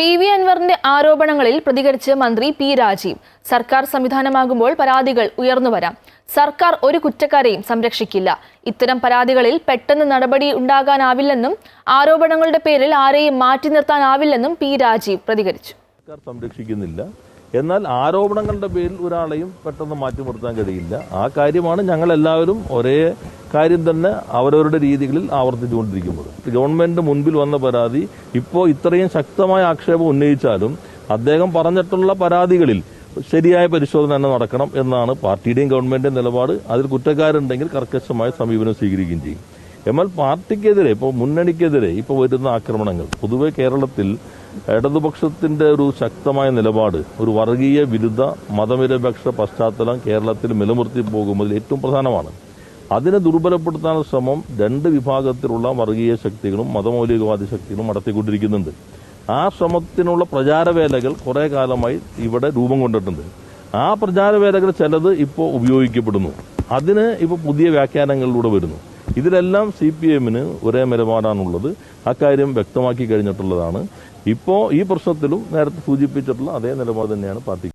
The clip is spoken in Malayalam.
പി വി അൻവറിന്റെ ആരോപണങ്ങളിൽ പ്രതികരിച്ച് മന്ത്രി പി രാജീവ്. സർക്കാർ സംവിധാനമാകുമ്പോൾ പരാതികൾ ഉയർന്നുവരാം സർക്കാർ ഒരു കുറ്റക്കാരെയും സംരക്ഷിക്കില്ല. ഇത്തരം പരാതികളിൽ പെട്ടെന്ന് നടപടി ഉണ്ടാകാനാവില്ലെന്നും ആരോപണങ്ങളുടെ പേരിൽ ആരെയും മാറ്റി നിർത്താനാവില്ലെന്നും പി രാജീവ് പ്രതികരിച്ചു. സംരക്ഷിക്കുന്നില്ല. എന്നാൽ ആരോപണങ്ങളുടെ പേരിൽ ഒരാളെയും പെട്ടെന്ന് മാറ്റി നിർത്താൻ കഴിയില്ല. ആ കാര്യമാണ് ഞങ്ങൾ എല്ലാവരും ഒരേ കാര്യം തന്നെ അവരവരുടെ രീതികളിൽ ആവർത്തിച്ചുകൊണ്ടിരിക്കുന്നത് ഗവൺമെന്റ് മുൻപിൽ വന്ന പരാതി ഇപ്പോൾ ഇത്രയും ശക്തമായ ആക്ഷേപം ഉന്നയിച്ചാലും അദ്ദേഹം പറഞ്ഞിട്ടുള്ള പരാതികളിൽ ശരിയായ പരിശോധന തന്നെ നടക്കണം എന്നാണ് പാർട്ടിയുടെയും ഗവൺമെന്റിന്റെയും നിലപാട്. അതിൽ കുറ്റക്കാരുണ്ടെങ്കിൽ കർക്കശമായ സമീപനം സ്വീകരിക്കുകയും ചെയ്യും. എന്നാൽ പാർട്ടിക്കെതിരെ ഇപ്പോൾ മുന്നണിക്കെതിരെ ഇപ്പോൾ വരുന്ന ആക്രമണങ്ങൾ. പൊതുവെ കേരളത്തിൽ ഇടതുപക്ഷത്തിന്റെ ഒരു ശക്തമായ നിലപാട് ഒരു വർഗീയ വിരുദ്ധ മതനിരപേക്ഷ പശ്ചാത്തലം കേരളത്തിൽ നിലനിർത്തി പോകുന്നതിൽ ഏറ്റവും പ്രധാനമാണ്. അതിനെ ദുർബലപ്പെടുത്താനുള്ള ശ്രമം രണ്ട് വിഭാഗത്തിലുള്ള വർഗീയ ശക്തികളും മതമൗലികവാദി ശക്തികളും നടത്തിക്കൊണ്ടിരിക്കുന്നുണ്ട്. ആ ശ്രമത്തിനുള്ള പ്രചാരവേലകൾ കുറേ കാലമായി ഇവിടെ രൂപം കൊണ്ടിട്ടുണ്ട്. ആ പ്രചാരവേലകൾ ചിലത് ഇപ്പോൾ ഉപയോഗിക്കപ്പെടുന്നു. അതിന് ഇപ്പോൾ പുതിയ വ്യാഖ്യാനങ്ങളിലൂടെ വരുന്നു. ഇതിലെല്ലാം സി പി എമ്മിന് ഒരേ നിലപാടാണുള്ളത്. അക്കാര്യം വ്യക്തമാക്കി കഴിഞ്ഞിട്ടുള്ളതാണ്. ഇപ്പോൾ ഈ പ്രശ്നത്തിലും നേരത്തെ സൂചിപ്പിച്ചിട്ടുള്ള അതേ നിലപാട് തന്നെയാണ് പാർട്ടി